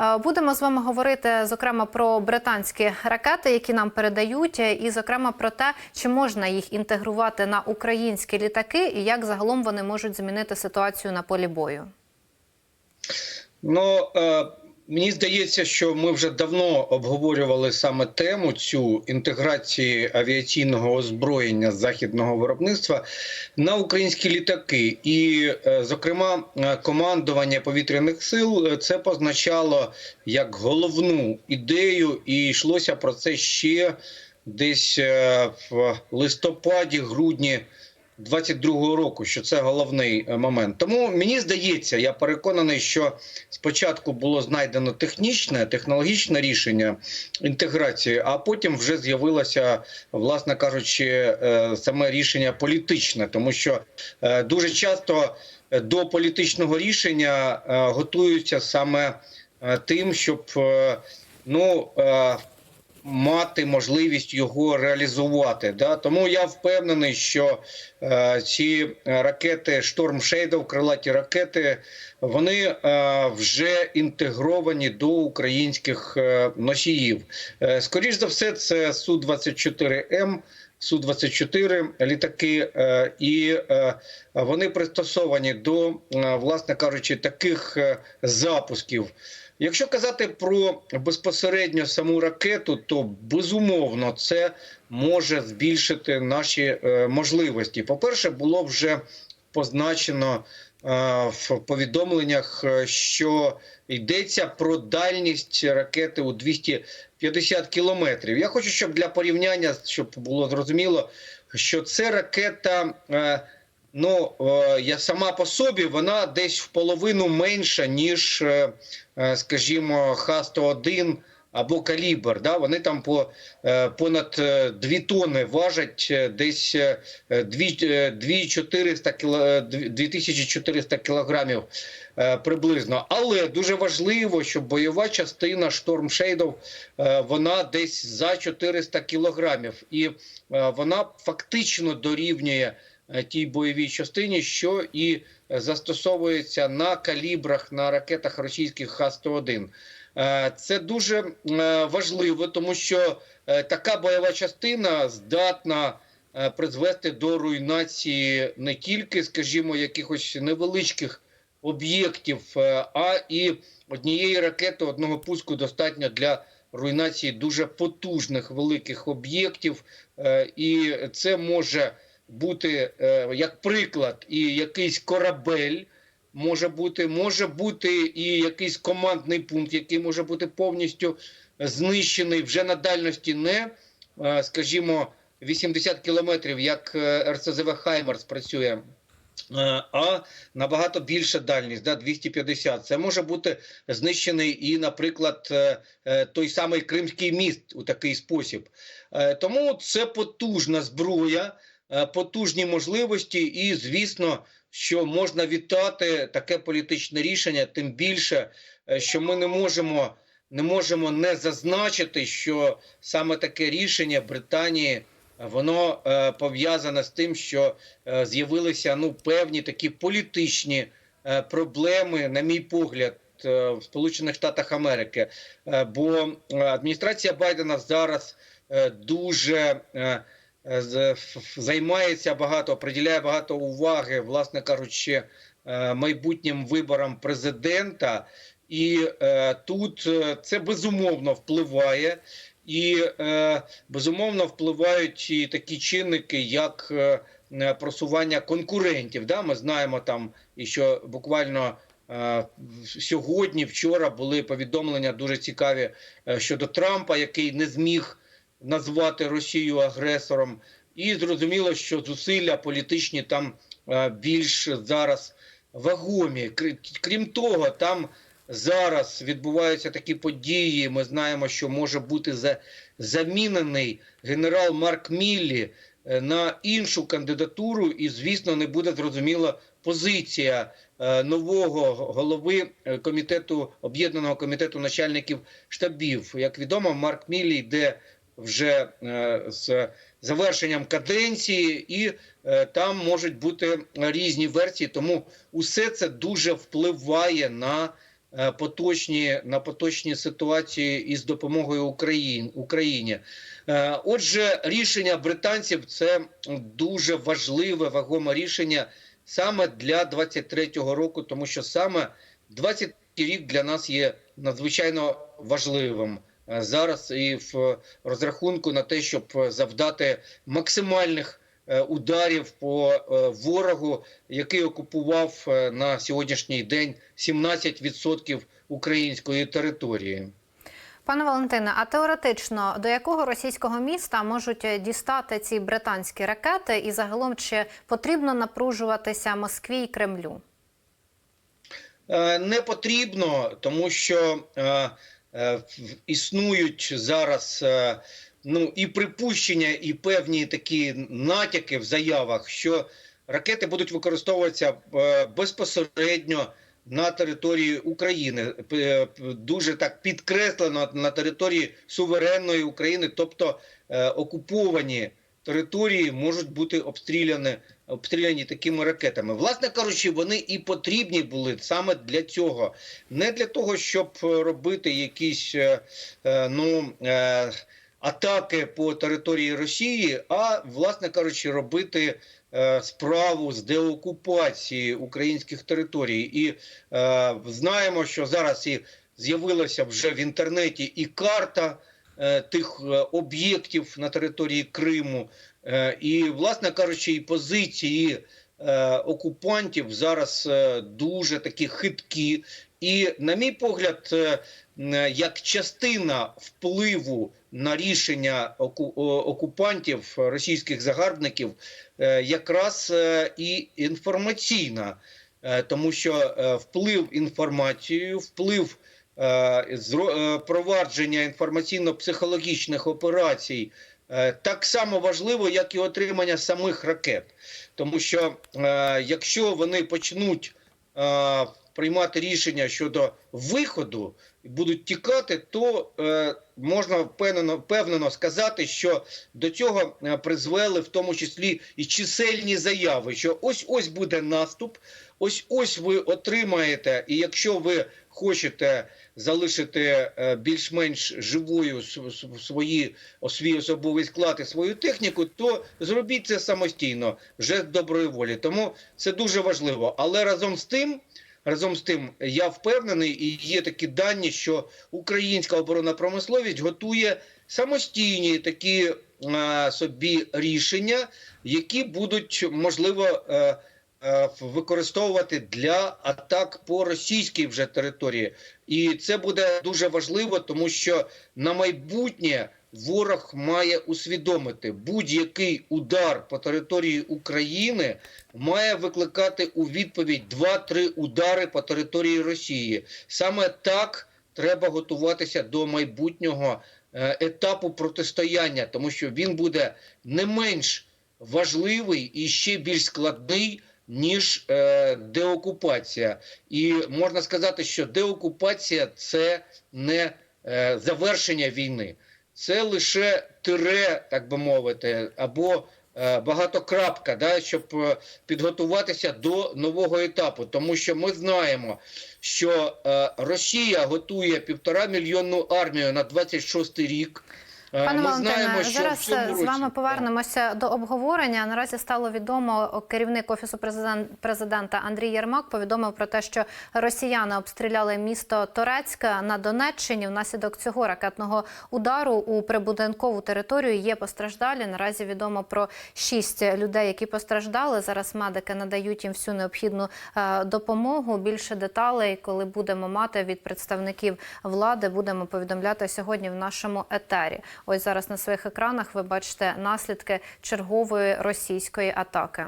Е, Будемо з вами говорити зокрема про британські ракети, які нам передають, і зокрема про те, чи можна їх інтегрувати на українські літаки, і як загалом вони можуть змінити ситуацію на полі бою. Ну е, мені здається, що ми вже давно обговорювали саме тему цю інтеграції авіаційного озброєння західного виробництва на українські літаки, і, е, зокрема, е, командування повітряних сил е, це позначало як головну ідею, і йшлося про це ще десь в листопаді, грудні. 22-го року, що це головний е, момент. Тому мені здається, я переконаний, що спочатку було знайдено технічне, технологічне рішення інтеграції, а потім вже з'явилося, власне кажучи, е, саме рішення політичне, тому що е, дуже часто до політичного рішення готуються саме тим, щоб ну. Мати можливість його реалізувати, да тому я впевнений, що е, ці ракети Шторм Shadow, крилаті ракети, вони е, вже інтегровані до українських е, носіїв. Е, скоріш за все, це су 24 М. су 24 літаки, е, і е, вони пристосовані до, е, власне кажучи, таких запусків. Якщо казати про безпосередньо саму ракету, то безумовно це може збільшити наші е, можливості. По-перше, було вже позначено е, в повідомленнях, е, що йдеться про дальність ракети у 250 кілометрів. Я хочу, щоб для порівняння, щоб було зрозуміло, що це ракета. Ну, е, я сама по собі вона десь в половину менша, ніж, е, е, скажімо, Х-101 або калібр. Да? Вони там по понад 2 тонни важать десь е, дві- е, 2400 кіло- е, дві- 2400 кілограмів приблизно. Але дуже важливо, щоб бойова частина е, вона десь за 400 кілограмів. І вона фактично дорівнює тій бойовій частині, що і е, застосовується на калібрах на ракетах російських Х-101. Е, Це дуже е, важливо, тому що е, така бойова частина здатна е, призвести до руйнації не тільки, скажімо, якихось невеличких об'єктів, е, а і однієї ракети одного пуску достатньо для руйнації дуже потужних великих об'єктів, Е, і це може бути е, як приклад і якийсь корабель. Може бути, може бути і якийсь командний пункт, який може бути повністю знищений вже на дальності не, е, скажімо, 80 кілометрів, як е, РСЗВ Хаймерс працює. А набагато більша дальність, да, 250. Це може бути знищений і, наприклад, той самий Кримський міст у такий спосіб. Тому це потужна зброя, потужні можливості, і звісно, що можна вітати таке політичне рішення, тим більше, е, що ми не можемо не можемо не зазначити, що саме таке рішення Британії е, воно е, пов'язане з тим, що е, з'явилися ну певні такі політичні е, проблеми, на мій погляд. е, В Сполучених Штатах Америки, Е, бо е, адміністрація Байдена зараз е, дуже е, е, займається багато, приділяє багато уваги, власне кажучи, е, майбутнім виборам президента, і е, тут е, це безумовно впливає, і е, безумовно впливають і такі чинники, як е, е, просування конкурентів. Да? Ми знаємо там, і що буквально. е, Сьогодні, вчора були повідомлення дуже цікаві е, щодо Трампа, який не зміг назвати Росію агресором, і зрозуміло, що зусилля політичні там е, більш зараз вагомі. Крім того, там зараз відбуваються такі події. Ми знаємо, що може бути замінений генерал Марк Міллі е, на іншу кандидатуру, і звісно, не буде зрозуміла позиція е, нового голови комітету об'єднаного комітету начальників штабів. Як відомо, Марк Міллі йде вже е, з завершенням каденції, і е, там можуть бути різні версії. Тому усе це дуже впливає на е, поточні на поточні ситуації із допомогою Україн, Україні. Е, Отже, рішення британців це дуже важливе, вагоме рішення саме для 23-го року, тому що саме 23 рік для нас є надзвичайно важливим зараз і в розрахунку на те, щоб завдати максимальних е, ударів по е, ворогу, який окупував е, на сьогоднішній день 17% української території. Пане Валентине, а теоретично до якого російського міста можуть е, дістати ці британські ракети, і загалом чи потрібно напружуватися Москві і Кремлю? Е, Не потрібно, тому що е, е, існують зараз е, ну і припущення, і певні такі натяки в заявах, що ракети будуть використовуватися е, безпосередньо на території України, дуже так підкреслено на території суверенної України, тобто е, окуповані території можуть бути обстріляні обстріляні такими ракетами. Власне кажучи, вони і потрібні були саме для цього, не для того, щоб робити якісь е, е, ну. Е, Атаки по території Росії, а власне кажучи, робити е, справу з деокупації українських територій. І е, знаємо, що зараз і з'явилася вже в інтернеті і карта е, тих е, об'єктів на території Криму, Е, І, власне кажучи, і позиції е, окупантів зараз е, дуже такі хиткі. І, на мій погляд, е, як частина впливу на рішення окупантів, е, російських загарбників, е, якраз е, і інформаційна, Е, тому що е, вплив інформацією, вплив е, е, провадження інформаційно-психологічних операцій е, так само важливо, як і отримання самих ракет. Тому що е, якщо вони почнуть е, приймати рішення щодо виходу будуть тікати, то е, можна впевнено, впевнено сказати, що до цього е, призвели в тому числі і чисельні заяви, що ось ось буде наступ, ось ось ви отримаєте, і якщо ви хочете залишити е, більш-менш живою свої свій особовий склад і свою техніку, то зробіть це самостійно, вже з доброї волі. Тому це дуже важливо. Але разом з тим. Разом з тим, я впевнений, і є такі дані, що українська оборонна промисловість готує самостійні такі е, собі рішення, які будуть можливо е, використовувати для атак по російській вже території. І це буде дуже важливо, тому що на майбутнє ворог має усвідомити будь-який удар по території України має викликати у відповідь 2-3 удари по території Росії. Саме так треба готуватися до майбутнього е, етапу протистояння, тому що він буде не менш важливий і ще більш складний. Ніж е, деокупація, і можна сказати, що деокупація це не е, завершення війни, це лише тире, так би мовити, або е, багатокрапка, да, щоб е, підготуватися до нового етапу. Тому що ми знаємо, що е, Росія готує півтора мільйонну армію на 26 рік. Е, Пане Валентине, зараз з вами повернемося до обговорення. Наразі стало відомо, керівник офісу президен- президента Андрій Єрмак повідомив про те, що росіяни обстріляли місто Торецька на Донеччині. Внаслідок цього ракетного удару у прибудинкову територію є постраждалі. Наразі відомо про шість людей, які постраждали. Зараз медики надають їм всю необхідну е, допомогу. Більше деталей, коли будемо мати від представників влади, будемо повідомляти сьогодні в нашому етері. Ось зараз на своїх екранах ви бачите наслідки чергової російської атаки.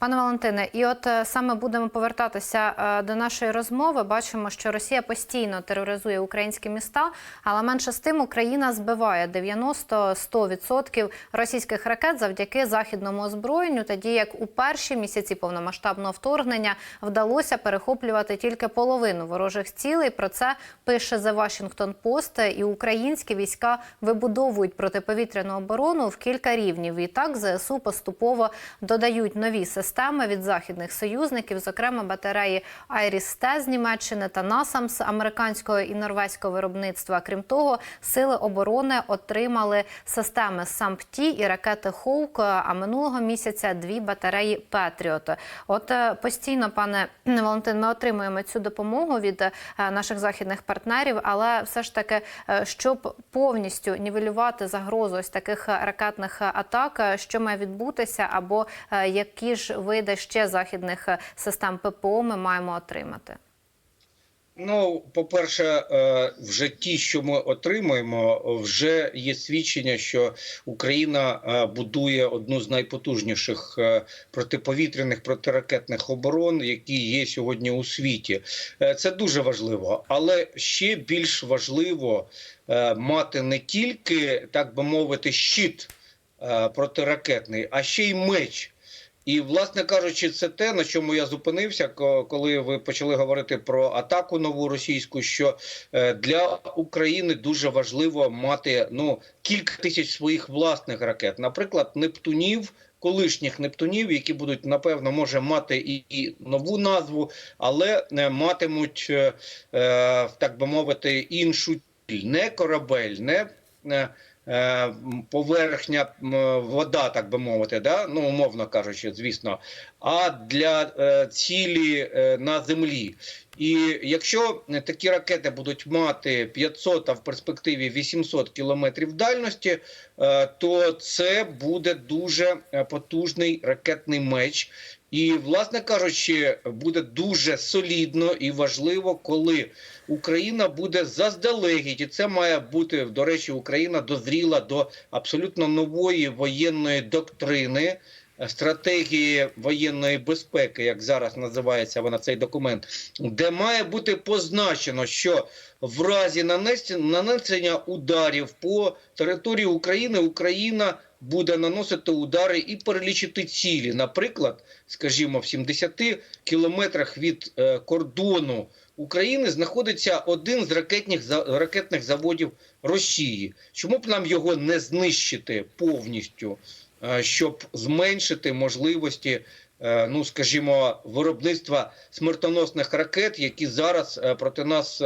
Пане Валентине, і от е, саме будемо повертатися е, до нашої розмови. Бачимо, що Росія постійно тероризує українські міста, але менше з тим Україна збиває 90-100% російських ракет завдяки західному озброєнню. Тоді як у перші місяці повномасштабного вторгнення вдалося перехоплювати тільки половину ворожих цілей. Про це пише The Washington Post. І українські війська вибудовують протиповітряну оборону в кілька рівнів. І так ЗСУ поступово додають нові нові системи від західних союзників, зокрема батареї Айріс-Т з Німеччини та Насам з американського і норвезького виробництва. Крім того, сили оборони отримали системи САМПТІ і ракети Хоук. А минулого місяця дві батареї Петріот. От е, постійно, пане Валентин, ми отримуємо цю допомогу від е, наших західних партнерів, але все ж таки, е, щоб повністю нівелювати загрозу ось таких ракетних атак, що має відбутися, або е, які ж види ще західних е, систем ППО ми маємо отримати? Ну, по-перше, е, вже ті, що ми отримуємо, вже є свідчення, що Україна е, будує одну з найпотужніших протиповітряних протиракетних оборон, які є сьогодні у світі. Це дуже важливо, але ще більш важливо мати не тільки так би мовити щит протиракетний, а ще й меч. І, власне кажучи, це те, на чому я зупинився, коли ви почали говорити про атаку нову російську. Що е, для України дуже важливо мати ну кілька тисяч своїх власних ракет, наприклад, Нептунів. Колишніх Нептунів, які будуть напевно може мати і, і нову назву, але е, матимуть е, е, так би мовити іншу не корабель, не е, поверхня вода, так би мовити, да? ну умовно кажучи, звісно, а для е, цілі е, на землі. І якщо такі ракети будуть мати 500, а в перспективі 800 кілометрів дальності, е, то це буде дуже е, потужний ракетний меч. І, власне кажучи, буде дуже солідно і важливо, коли Україна буде заздалегідь, і це має бути до речі, Україна дозріла до абсолютно нової воєнної доктрини. Стратегії воєнної безпеки, як зараз називається вона цей документ, де має бути позначено, що в разі нанесення ударів по території України Україна буде наносити удари і перелічити цілі. Наприклад, скажімо, в 70 кілометрах від е, кордону України знаходиться один з ракетних ракетних заводів Росії. Чому б нам його не знищити повністю, е, щоб зменшити можливості, е, ну скажімо, виробництва смертоносних ракет, які зараз проти нас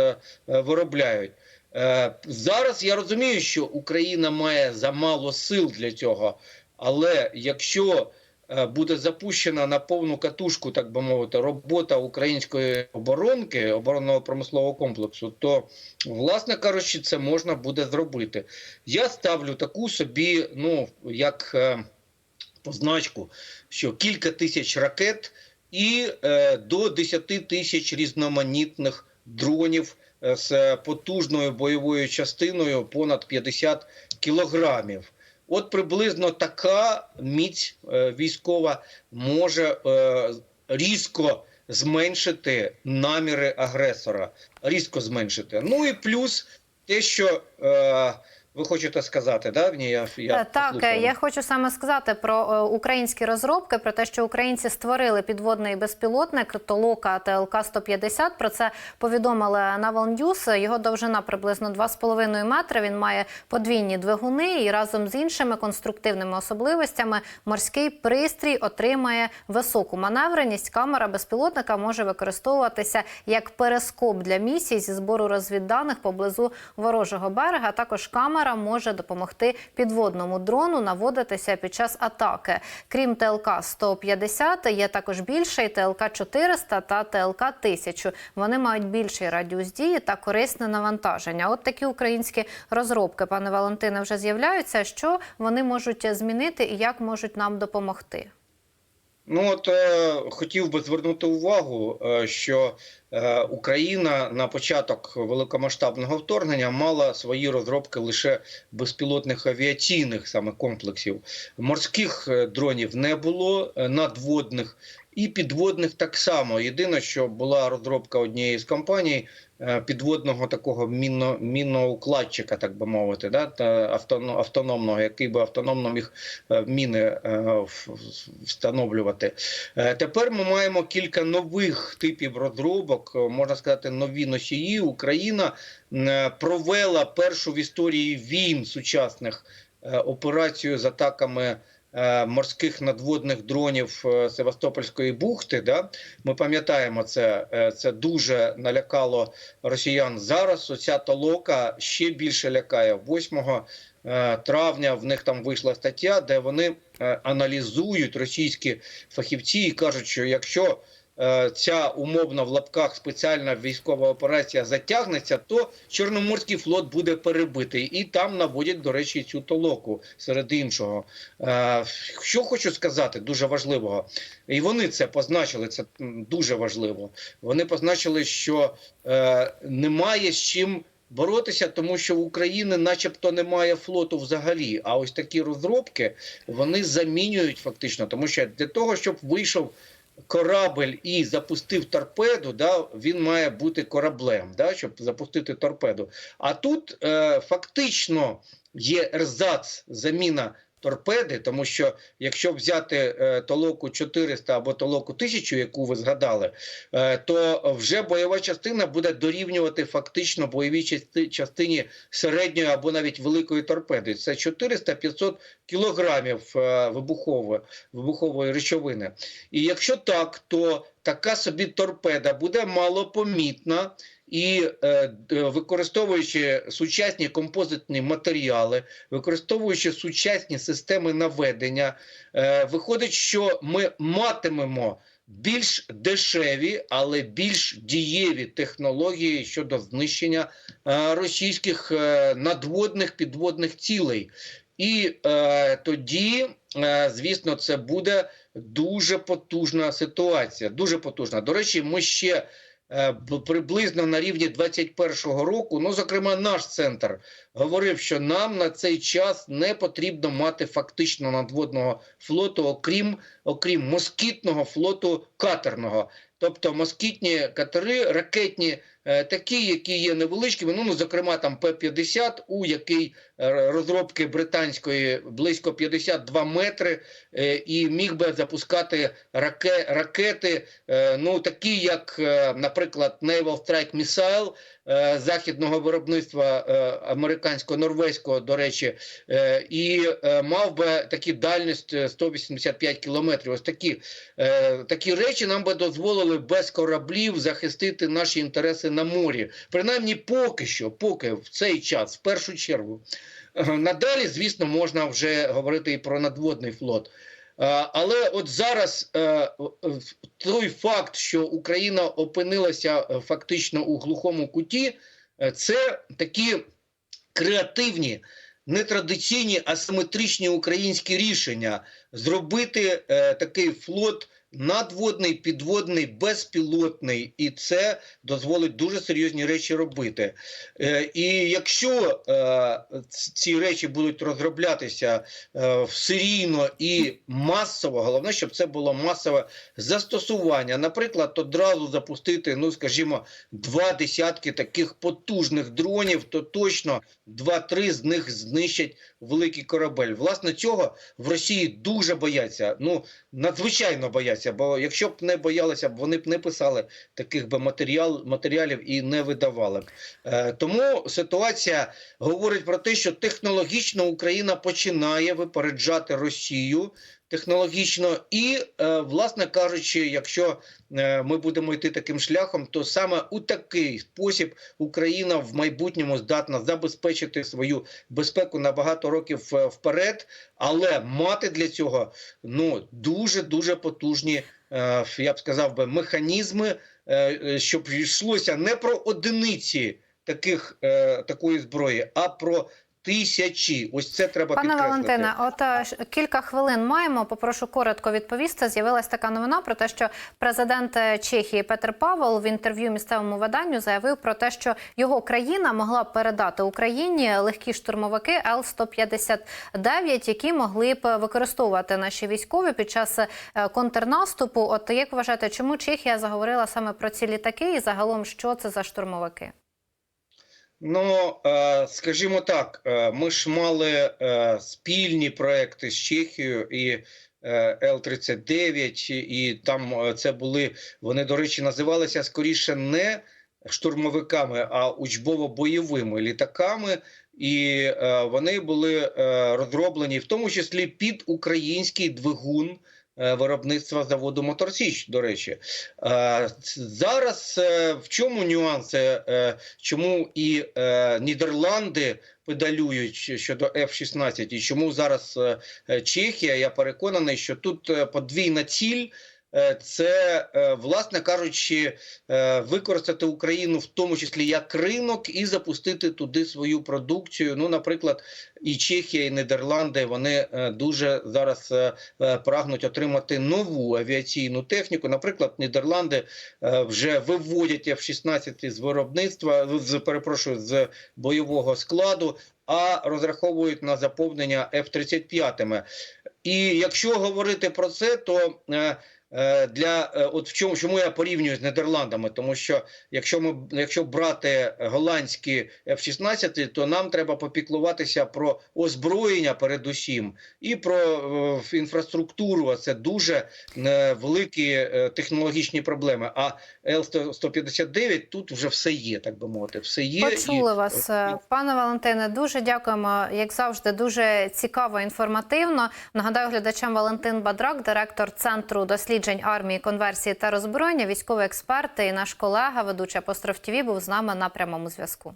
виробляють? Е, Зараз я розумію, що Україна має замало сил для цього, але якщо е, буде запущена на повну катушку, так би мовити, робота української оборонки, оборонного промислового комплексу, то, власне кажучи, це можна буде зробити. Я ставлю таку собі, ну як е, позначку, що кілька тисяч ракет і е, до 10 тисяч різноманітних дронів з потужною бойовою частиною понад 50 кілограмів. От приблизно така міць е, військова може е, різко зменшити наміри агресора. Різко зменшити. Ну і плюс те, що е, ви хочете сказати, да? Ні, я, я Е, Так, е, я хочу саме сказати про е, українські розробки, про те, що українці створили підводний безпілотник Толока ТЛК 150 Про це повідомили Naval News. Його довжина приблизно 2,5 метри. Він має подвійні двигуни і разом з іншими конструктивними особливостями морський пристрій отримає високу маневреність. Камера безпілотника може використовуватися як перископ для місій зі збору розвідданих поблизу ворожого берега. А Також камера може допомогти підводному дрону наводитися під час атаки. Крім ТЛК 150 є також більше і ТЛК 400 та ТЛК 1000. Вони мають більший радіус дії та корисне навантаження. От такі українські розробки, пане Валентине, вже з'являються. Що вони можуть змінити і як можуть нам допомогти? Ну от е, хотів би звернути увагу, е, що е, Україна на початок великомасштабного вторгнення мала свої розробки лише безпілотних авіаційних саме комплексів. Морських е, дронів не було, е, надводних і підводних так само. Єдине, що була розробка однієї з компаній підводного такого мінно, міноукладчика, так би мовити, да, та автоно- автономного, який би автономно міг е, міни е, встановлювати. Е, Тепер ми маємо кілька нових типів розробок, е, можна сказати, нові носії. Україна е, провела першу в історії війн сучасних е, операцію з атаками е, морських надводних дронів е, Севастопольської бухти. Да? Ми пам'ятаємо це. Е, Це дуже налякало росіян. Зараз оця толока ще більше лякає. 8 е, травня в них там вийшла стаття, де вони е, аналізують російські фахівці і кажуть, що якщо е, ця умовно в лапках спеціальна військова операція затягнеться, то Чорноморський флот буде перебитий, і там наводять, до речі, цю толоку серед іншого. Е, Що хочу сказати, дуже важливого, і вони це позначили. Це дуже важливо. Вони позначили, що е, немає з чим. Боротися, тому що в України, начебто, немає флоту взагалі. А ось такі розробки вони замінюють фактично, тому що для того, щоб вийшов корабль і запустив торпеду, да, він має бути кораблем, да, щоб запустити торпеду. А тут е, фактично є ерзац, заміна торпеди, тому що якщо взяти е, толоку 400 або толоку 1000, яку ви згадали, е, то вже бойова частина буде дорівнювати фактично бойовій части- частині середньої або навіть великої торпеди. Це 400-500 кілограмів е, вибухової, вибухової речовини. І якщо так, то така собі торпеда буде малопомітна. І е, використовуючи сучасні композитні матеріали, використовуючи сучасні системи наведення, е, виходить, що ми матимемо більш дешеві, але більш дієві технології щодо знищення е, російських е, надводних підводних цілей. І е, тоді, е, звісно, це буде дуже потужна ситуація. Дуже потужна. До речі, ми ще е, приблизно на рівні 21-го року, ну, зокрема, наш центр говорив, що нам на цей час не потрібно мати фактично надводного флоту, окрім, окрім москітного флоту катерного. Тобто москітні катери, ракетні, е, такі, які є невеличкими, ну, ну зокрема, там П-50, у який е, розробки британської близько 52 метри, е, і міг би запускати раке, ракети, е, ну такі, як, е, наприклад, Naval Strike Missile е, західного виробництва е, американсько-норвезького, до речі, е, і е, мав би такі дальність е, 185 кілометрів. Ось такі, е, такі речі нам би дозволили без кораблів захистити наші інтереси на морі. Принаймні, поки що, поки в цей час, в першу чергу. Е, Надалі, звісно, можна вже говорити і про надводний флот. Е, Але от зараз е, той факт, що Україна опинилася фактично у глухому куті, це такі креативні, нетрадиційні, асиметричні українські рішення зробити такий флот надводний, підводний, безпілотний, і це дозволить дуже серйозні речі робити. Е, і якщо е, ці речі будуть розроблятися е, серійно і масово, головне, щоб це було масове застосування. Наприклад, одразу запустити, ну скажімо, два десятки таких потужних дронів, то точно два-три з них знищать великий корабель. Власне, цього в Росії дуже бояться. Ну надзвичайно бояться. Бо якщо б не боялися, вони б не писали таких би матеріал, матеріалів і не видавали б. Е, тому ситуація говорить про те, що технологічно Україна починає випереджати Росію. Технологічно. І, е, власне кажучи, якщо е, ми будемо йти таким шляхом, то саме у такий спосіб Україна в майбутньому здатна забезпечити свою безпеку на багато років е, вперед, але мати для цього ну дуже дуже потужні, я б сказав би, механізми, щоб йшлося не про одиниці таких такої зброї, а про тисячі. Ось це треба Пане підкреслити. Валентине, от е, кілька хвилин маємо. Попрошу коротко відповісти. З'явилася така новина про те, що президент е, Чехії Петр Павел в інтерв'ю місцевому виданню заявив про те, що його країна могла б передати Україні легкі штурмовики Л-159, які могли б використовувати наші військові під час е, контрнаступу. От як вважаєте, чому Чехія заговорила саме про ці літаки, і загалом що це за штурмовики? Ну, е, скажімо так, е, ми ж мали е, спільні проекти з Чехією і е, Л-39, і там це були, вони, до речі, називалися скоріше не штурмовиками, а учбово-бойовими літаками. І вони були розроблені в тому числі під український двигун виробництва заводу Моторсіч. До речі, Е, зараз е, в чому нюанси, е, чому і е, Нідерланди педалюють щодо F-16, і чому зараз е, е, Чехія? Я переконаний, що тут е, подвійна ціль. Е, Це, е, власне кажучи, е, використати Україну в тому числі як ринок і запустити туди свою продукцію. Ну, наприклад, і Чехія, і Нідерланди вони дуже зараз прагнуть отримати нову авіаційну техніку. Наприклад, Нідерланди вже виводять F-16 з виробництва, з перепрошую, з бойового складу, а розраховують на заповнення F-35. І якщо говорити про це, то для е, от в чому чому я порівнюю з Нідерландами, тому що якщо ми якщо брати голландські F-16, то нам треба попіклуватися про озброєння передусім і про е, інфраструктуру. А це дуже е, великі е, технологічні проблеми. А Л-159 тут вже все є, так би мовити, все є Почули і- вас, е, пане Валентине. Дуже дякуємо, як завжди, дуже цікаво, інформативно. Нагадаю глядачам Валентин Бадрак, директор центру досліджень армії, конверсії та роззброєння, військовий експерт і наш колега, ведуча апостроф ТВ, був з нами на прямому зв'язку.